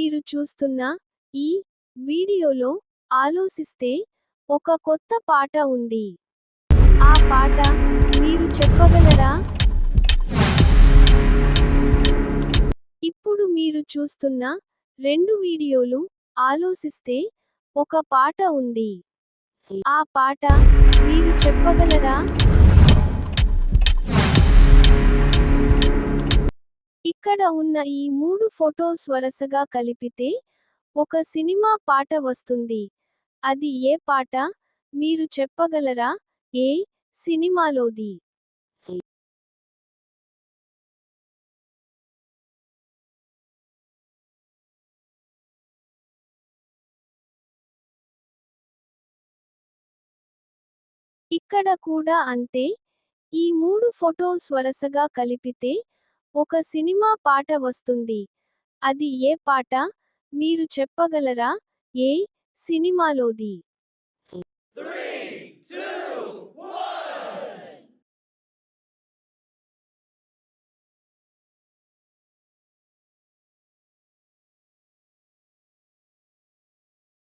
మీరు చూస్తున్న ఈ వీడియోలో ఆలోచిస్తే ఒక కొత్త పాట ఉంది. ఆ పాట మీరు చెప్పగలరా? ఇప్పుడు మీరు చూస్తున్న రెండు వీడియోలు ఆలోచిస్తే ఒక పాట ఉంది. ఆ పాట మీరు చెప్పగలరా? ఇక్కడ ఉన్న ఈ మూడు ఫొటోస్ వరుసగా కలిపితే ఒక సినిమా పాట వస్తుంది. అది ఏ పాట? మీరు చెప్పగలరా? ఏ సినిమాలోది? ఇక్కడ కూడా అంతే. ఈ మూడు ఫొటోస్ వరుసగా కలిపితే ఒక సినిమా పాట వస్తుంది. అది ఏ పాట? మీరు చెప్పగలరా? ఏ సినిమాలోది?